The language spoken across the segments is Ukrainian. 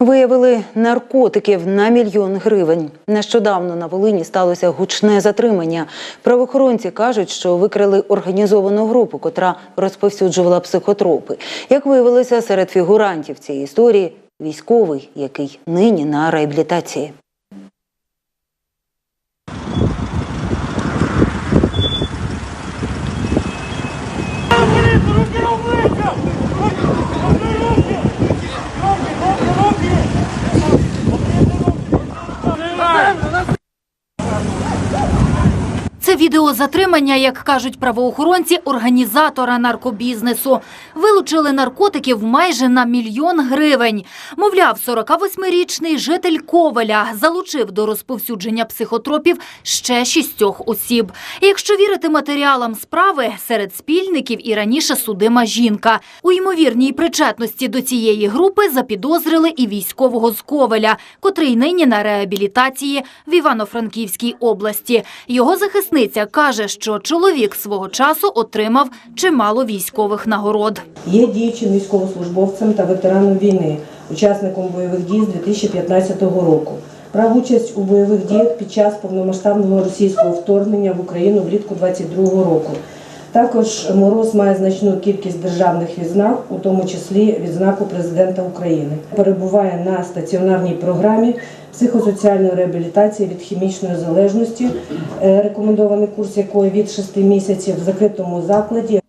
Виявили наркотиків на мільйон гривень. Нещодавно на Волині сталося гучне затримання. Правоохоронці кажуть, що викрили організовану групу, котра розповсюджувала психотропи. Як виявилося, серед фігурантів цієї історії військовий, який нині на реабілітації. Це відео як кажуть правоохоронці, організатора наркобізнесу. Вилучили наркотиків майже на мільйон гривень. Мовляв, 48-річний житель Ковеля залучив до розповсюдження психотропів ще шістьох осіб. Якщо вірити матеріалам справи, серед спільників і раніше судима жінка. У ймовірній причетності до цієї групи запідозрили і військового з Ковеля, котрий нині на реабілітації в Івано-Франківській області. Його захисниця каже, що чоловік свого часу отримав чимало військових нагород. Є діючим військовослужбовцем та ветераном війни, учасником бойових дій з 2015 року. Брав участь у бойових діях під час повномасштабного російського вторгнення в Україну влітку 22 року. Також Мороз має значну кількість державних відзнак, у тому числі відзнаку президента України. Перебуває на стаціонарній програмі психосоціальної реабілітації від хімічної залежності, е, рекомендований курс якої від 6 місяців в закритому закладі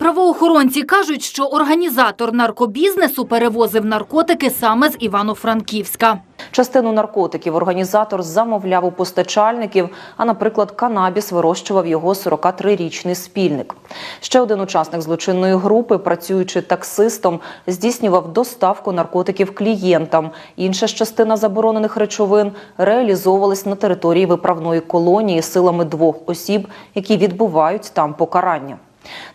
Правоохоронці кажуть, що організатор наркобізнесу перевозив наркотики саме з Івано-Франківська. Частину наркотиків організатор замовляв у постачальників, а, наприклад, канабіс вирощував його 43-річний спільник. Ще один учасник злочинної групи, працюючи таксистом, здійснював доставку наркотиків клієнтам. Інша ж частина заборонених речовин реалізовувалась на території виправної колонії силами двох осіб, які відбувають там покарання.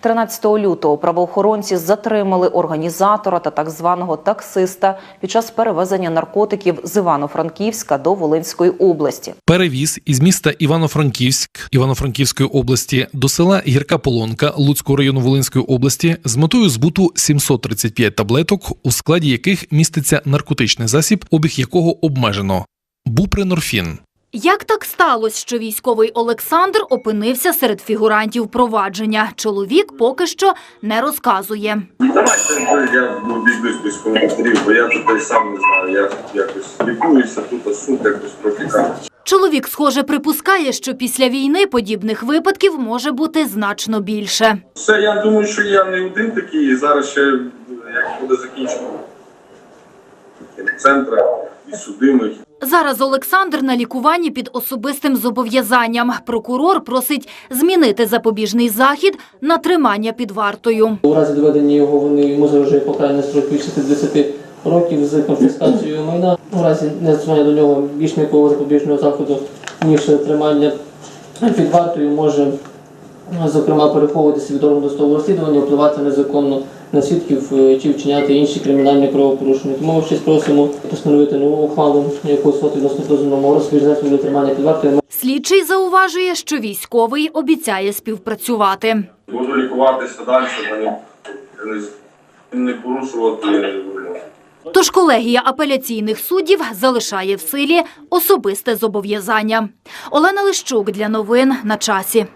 13 лютого правоохоронці затримали організатора та так званого таксиста під час перевезення наркотиків з Івано-Франківська до Волинської області. Перевіз із міста Івано-Франківськ Івано-Франківської області до села Гірка Полонка Луцького району Волинської області з метою збуту 735 таблеток, у складі яких міститься наркотичний засіб, обіг якого обмежено. Бупренорфін. Як так сталося, що військовий Олександр опинився серед фігурантів провадження? Чоловік поки що не розказує. Давайте я обійдусь без коментарів, бо я тут сам не знаю. Я якось лікуюся, тут суд якось протікає. Чоловік, схоже, припускає, що після війни подібних випадків може бути значно більше. Все, я думаю, що я не один такий, і зараз ще як буде закінчено центра і судимих. Зараз Олександр на лікуванні під особистим зобов'язанням. Прокурор просить змінити запобіжний захід на тримання під вартою. У разі доведення його вони йому загрожує покарання строк від 60 років з конфіскацією майна. У разі незастосування до нього більш м'якого запобіжного заходу, ніж тримання під вартою, може зокрема переховуватися від органу досудового розслідування, впливати незаконно на свідків е, чи вчиняти інші кримінальні правопорушення. Тому ми щось просимо постановити нову ухвалу, яку суд відносно дозвільного розповідає для тримання під вартою. Слідчий зауважує, що військовий обіцяє співпрацювати. Буду лікуватися далі, не, не, не порушувати. Тож колегія апеляційних суддів залишає в силі особисте зобов'язання. Олена Лищук для новин на часі.